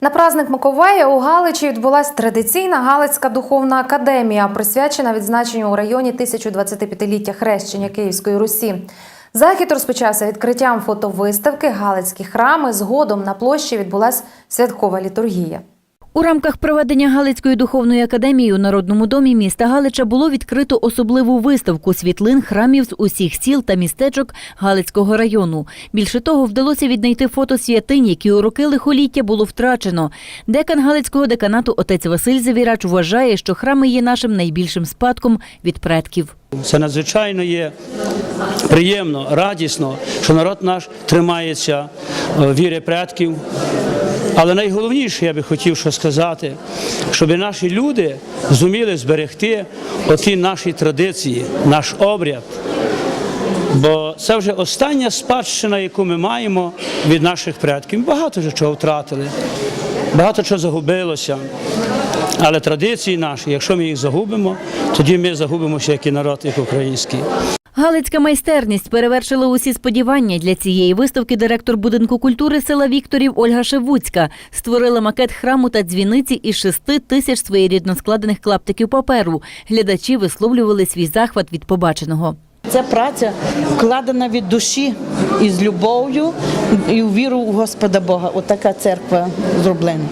На праздник Миколая у Галичі відбулася традиційна Галицька духовна академія, присвячена відзначенню у районі 1025-ліття хрещення Київської Русі. Захід розпочався відкриттям фотовиставки Галицькі храми. Згодом на площі відбулася святкова літургія. У рамках проведення Галицької духовної академії у Народному домі міста Галича було відкрито особливу виставку світлин храмів з усіх сіл та містечок Галицького району. Більше того, вдалося віднайти фото святинь, які у роки лихоліття було втрачено. Декан Галицького деканату отець Василь Завірач вважає, що храми є нашим найбільшим спадком від предків. Це надзвичайно є приємно, радісно, що народ наш тримається е, віри предків. Але найголовніше, я би хотів що сказати, щоб наші люди зуміли зберегти оті наші традиції, наш обряд. Бо це вже остання спадщина, яку ми маємо від наших предків. Багато вже чого втратили, багато чого загубилося. Але традиції наші, якщо ми їх загубимо, тоді ми загубимося як і народ, як український. Галицька майстерність перевершила усі сподівання. Для цієї виставки директор будинку культури села Вікторів Ольга Шевуцька створила макет храму та дзвіниці із шести тисяч своєрідно складених клаптиків паперу. Глядачі висловлювали свій захват від побаченого. Ця праця вкладена від душі і з любов'ю і в віру у Господа Бога. Отака церква зроблена.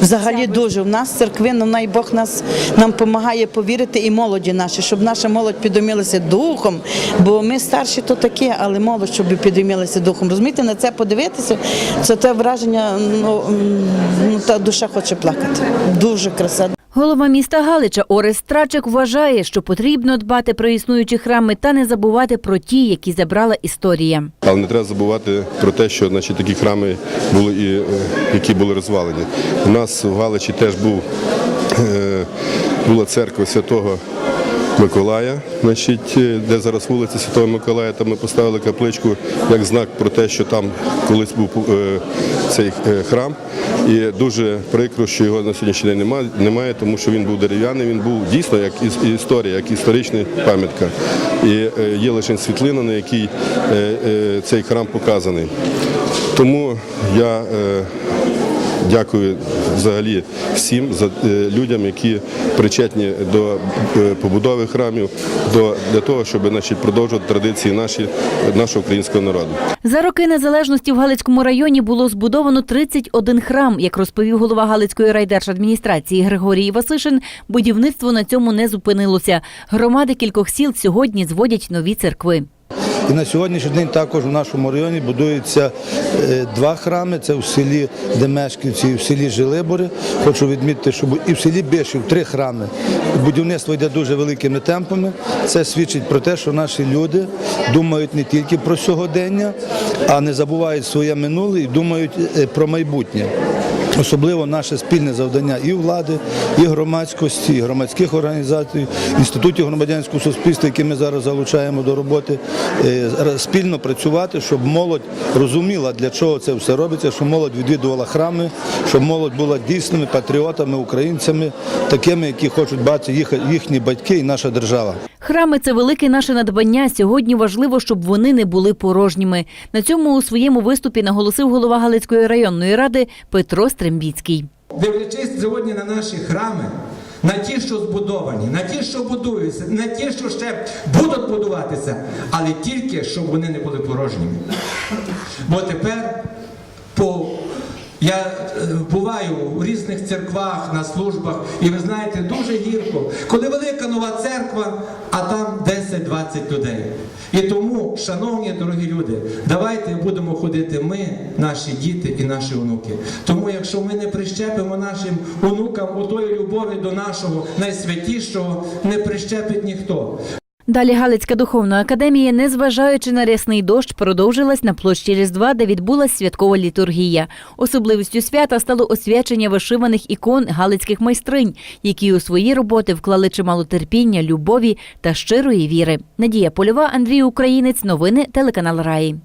Взагалі дуже. У нас церквина, най Бог нас нам допомагає повірити і молоді наші, щоб наша молодь підумілася духом. Бо ми старші то таке, але молодь, щоб підумілася духом. Розумієте, на це подивитися, це те враження, ну, ну та душа хоче плакати. Дуже краса. Голова міста Галича Орес Трачик вважає, що потрібно дбати про існуючі храми та не забувати про ті, які забрала історія. Але не треба забувати про те, що значить, такі храми були і е, які були розвалені. У нас в Галичі теж був, е, була церква святого Миколая, значить, е, де зараз вулиця Святого Миколая, там ми поставили капличку як знак про те, що там колись був е, цей е, храм. І дуже прикро, що його на сьогоднішній день немає, немає, тому що він був дерев'яний, він був дійсно як іс- історія, як історична пам'ятка. І є лише світлина, на якій цей храм показаний. Тому я дякую взагалі всім за е, людям, які причетні до е, побудови храмів, до для того, щоб значить, продовжувати традиції наші, нашого українського народу. За роки незалежності в Галицькому районі було збудовано 31 храм. Як розповів голова Галицької райдержадміністрації Григорій Васишин, будівництво на цьому не зупинилося. Громади кількох сіл сьогодні зводять нові церкви. І на сьогоднішній день також у нашому районі будуються е, два храми. Це в селі Демешківці і в селі Жилибори. Хочу відмітити, що і в селі Бишів три храми. Будівництво йде дуже великими темпами. Це свідчить про те, що наші люди думають не тільки про сьогодення, а не забувають своє минуле і думають е, про майбутнє. Особливо наше спільне завдання і влади, і громадськості, і громадських організацій, інститутів громадянського суспільства, які ми зараз залучаємо до роботи, е, спільно працювати, щоб молодь розуміла, для чого це все робиться, щоб молодь відвідувала храми, щоб молодь була дійсними патріотами, українцями, такими, які хочуть бачити їх, їхні батьки і наша держава. Храми це велике наше надбання. Сьогодні важливо, щоб вони не були порожніми. На цьому у своєму виступі наголосив голова Галицької районної ради Петро Стрембіцький. Дивлячись сьогодні на наші храми, на ті, що збудовані, на ті, що будуються, на ті, що ще будуть будуватися, але тільки щоб вони не були порожніми. Бо тепер по я е, буваю у різних церквах, на службах, і ви знаєте, дуже гірко, коли велика нова церква, а там 10-20 людей. І тому, шановні дорогі люди, давайте будемо ходити ми, наші діти і наші онуки. Тому, якщо ми не прищепимо нашим онукам отої любові до нашого найсвятішого, не прищепить ніхто. Далі Галицька духовна академія, незважаючи на рясний дощ, продовжилась на площі Різдва, де відбулась святкова літургія. Особливістю свята стало освячення вишиваних ікон галицьких майстринь, які у свої роботи вклали чимало терпіння, любові та щирої віри. Надія Польова, Андрій Українець. Новини телеканал Раї.